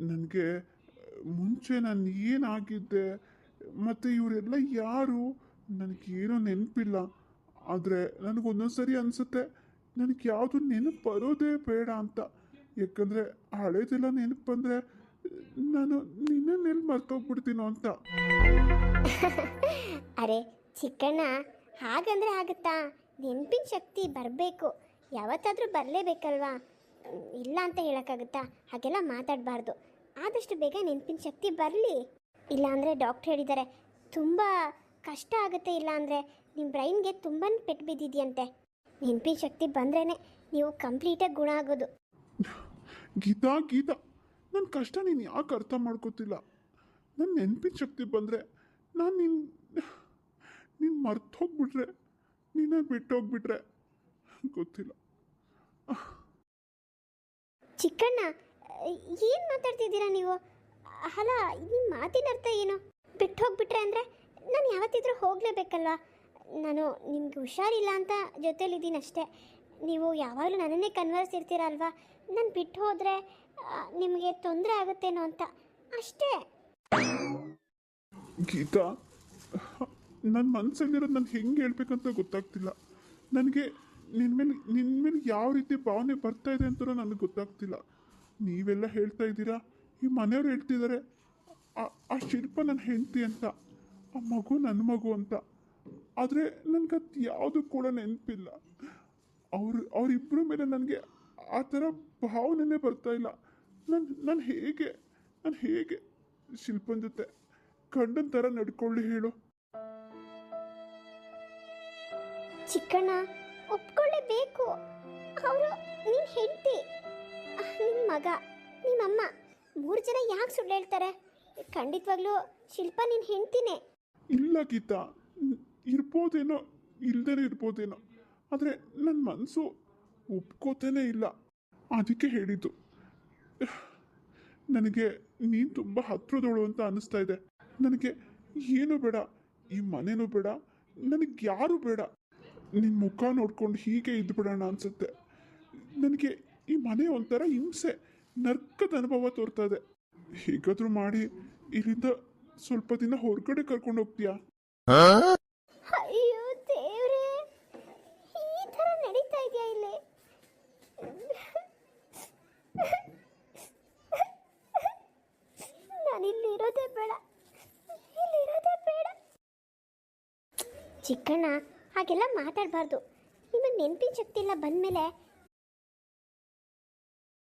ನನಗೆ, ಮುಂಚೆ ನಾನು ಏನಾಗಿದ್ದೆ, ಮತ್ತು ಇವರೆಲ್ಲ ಯಾರು? ನನಗೇನೋ ನೆನಪಿಲ್ಲ. ಆದರೆ ನನಗೊಂದೊಂದ್ಸರಿ ಅನಿಸುತ್ತೆ ನನಗೆ ಯಾವುದು ನೆನಪು ಬರೋದೇ ಬೇಡ ಅಂತ. ಯಾಕಂದರೆ ಹಳೇದೆಲ್ಲ ನೆನಪು ಬಂದರೆ ನಾನು ನಿನ್ನೆಲ್ಲಿ ಮರ್ತೋಗ್ಬಿಡ್ತೀನೋ ಅಂತ. ಅರೆ ಚಿಕ್ಕಣ್ಣ, ಹಾಗಂದ್ರೆ ಆಗುತ್ತಾ? ನೆನಪಿನ ಶಕ್ತಿ ಬರಬೇಕು. ಯಾವತ್ತಾದರೂ ಬರಲೇಬೇಕಲ್ವಾ? ಇಲ್ಲ ಅಂತ ಹೇಳೋಕ್ಕಾಗುತ್ತಾ? ಹಾಗೆಲ್ಲ ಮಾತಾಡಬಾರ್ದು. ಆದಷ್ಟು ಬೇಗ ನೆನಪಿನ ಶಕ್ತಿ ಬರಲಿ. ಇಲ್ಲಾಂದರೆ ಡಾಕ್ಟ್ರ್ ಹೇಳಿದ್ದಾರೆ ತುಂಬ ಕಷ್ಟ ಆಗುತ್ತೆ ಇಲ್ಲಾಂದರೆ ನಿಮ್ಮ ಬ್ರೈನ್ಗೆ ತುಂಬ ಪೆಟ್ಟು ಬಿದ್ದಿದೆಯಂತೆ. ನೆನಪಿನ ಶಕ್ತಿ ಬಂದ್ರೇ ನೀವು ಕಂಪ್ಲೀಟಾಗಿ ಗುಣ ಆಗೋದು. ಗೀತಾ ಗೀತಾ ನನ್ನ ಕಷ್ಟ ನೀನು ಯಾಕೆ ಅರ್ಥ ಮಾಡ್ಕೋತಿಲ್ಲ? ನನ್ನ ನೆನಪಿನ ಶಕ್ತಿ ಬಂದರೆ ನಾನು ನಿನ್ನ ನೀನು ಮರ್ತು ಹೋಗ್ಬಿಟ್ರೆ ನೀನೇ ಬಿಟ್ಟು ಹೋಗ್ಬಿಟ್ರೆ ಗೊತ್ತಿಲ್ಲ. ಚಿಕ್ಕಣ್ಣ ಏನು ಮಾತಾಡ್ತಿದ್ದೀರಾ ನೀವು? ಅಲ್ಲ ನಿಮ್ಮ ಮಾತಿನ ಅರ್ಥ ಏನು? ಬಿಟ್ಟು ಹೋಗ್ಬಿಟ್ರೆ ಅಂದರೆ ನಾನು ಯಾವತ್ತಿದ್ರೂ ಹೋಗಲೇಬೇಕಲ್ವಾ? ನಾನು ನಿಮ್ಗೆ ಹುಷಾರಿಲ್ಲ ಅಂತ ಜೊತೇಲಿದ್ದೀನಿ ಅಷ್ಟೇ. ನೀವು ಯಾವಾಗಲೂ ನನ್ನನ್ನೇ ಕನ್ವರ್ಸ್ ಇರ್ತೀರಲ್ವಾ? ನಾನು ಬಿಟ್ಟು ಹೋದರೆ ನಿಮಗೆ ತೊಂದರೆ ಆಗುತ್ತೇನೋ ಅಂತ. ಅಷ್ಟೇ. ಗೀತಾ ನನ್ನ ಮನಸ್ಸಲ್ಲಿರೋದು ನಾನು ಹೆಂಗೆ ಹೇಳ್ಬೇಕಂತ ಗೊತ್ತಾಗ್ತಿಲ್ಲ. ನನಗೆ ನಿನ್ನ ಮೇಲೆ ನಿನ್ನ ಯಾವ ರೀತಿ ಭಾವನೆ ಬರ್ತಾ ಇದೆ ಅಂತಲೂ ನನಗೆ ಗೊತ್ತಾಗ್ತಿಲ್ಲ. ನೀವೆಲ್ಲ ಹೇಳ್ತಾ ಇದ್ದೀರಾ? ಈ ಮನೆಯವ್ರು ಹೇಳ್ತಿದ್ದಾರೆ. ಆ- ಶಿಲ್ಪ ನನ್ನ ಹೆಂಡತಿ ಅಂತ, ಆ ಮಗು ನನ್ನ ಮಗು ಅಂತ. ಆದರೆ ನನಗದು ಯಾವುದು ಕೂಡ ನೆನಪಿಲ್ಲ. ಅವರು ಅವರಿಬ್ಬರ ಮೇಲೆ ನನಗೆ ಆ ಥರ ಭಾವನೆನೇ ಬರ್ತಾ ಇಲ್ಲ. ನಾನು ನಾನು ಹೇಗೆ ನಾನು ಹೇಗೆ ಶಿಲ್ಪನ ಜೊತೆ ಕಂಡನ ಥರ ನಡ್ಕೊಳ್ಳಿ ಹೇಳು. ಚಿಕ್ಕಣ್ಣ, ಒಪ್ಕೊಳ್ಳೇಬೇಕು. ಅವರು ನೀನು ಹೆಂಡತಿ. ನಿನ್ನ ಮಗ, ನಿಮ್ಮಮ್ಮ. ಮೂರು ಜನ ಯಾಕೆ ಸುಳ್ಳು ಹೇಳ್ತಾರೆ? ಖಂಡಿತವಾಗ್ಲೂ ಶಿಲ್ಪ ನಿನ್ನ ಹೆಂಡ್ತಿನೇ. ಇಲ್ಲ ಗೀತಾ, ಇರ್ಬೋದೇನೋ ಇಲ್ದೇ ಇರ್ಬೋದೇನೋ. ಆದರೆ ನನ್ನ ಮನಸ್ಸು ಒಪ್ಕೋತಾನೇ ಇಲ್ಲ. ಅದಕ್ಕೆ ಹೇಳಿದ್ದು. ನನಗೆ ನೀನು ತುಂಬ ಹತ್ರದೋಳು ಅಂತ ಅನ್ನಿಸ್ತಾ ಇದೆ. ನನಗೆ ಏನು ಬೇಡ, ಈ ಮನೇನೂ ಬೇಡ, ನನಗೆ ಯಾರೂ ಬೇಡ. ನಿನ್ನ ಮುಖ ನೋಡ್ಕೊಂಡು ಹೀಗೆ ಇದ್ಬಿಡೋಣ ಅನಿಸುತ್ತೆ. ನನಗೆ ಈ ಮನೆ ಒಂಥರ ಹಿಂಸೆ, ನರ್ಕದ ಅನುಭವ ತೋರ್ತಾ ಇದೆ ಹೇಗಾದರೂ ಮಾಡಿ ಇಲ್ಲಿಂದ ಸ್ವಲ್ಪ ದಿನ ಹೊರಗಡೆ ಕರ್ಕೊಂಡು ಹೋಗ್ತೀಯಾ? ಅಯ್ಯೋ ಈ ಥರ ನಡೀತಾ ಇದೆಯಾ ಇಲ್ಲಿ? ಇರೋದೇ ಬೇಡ ಬೇಡ. ಚಿಕ್ಕಣ್ಣ, ಹಾಗೆಲ್ಲ ಮಾತಾಡಬಾರ್ದು. ನಿಮ್ಮ ನೆನಪಿನ ಶಕ್ತಿ ಎಲ್ಲ ಬಂದಮೇಲೆ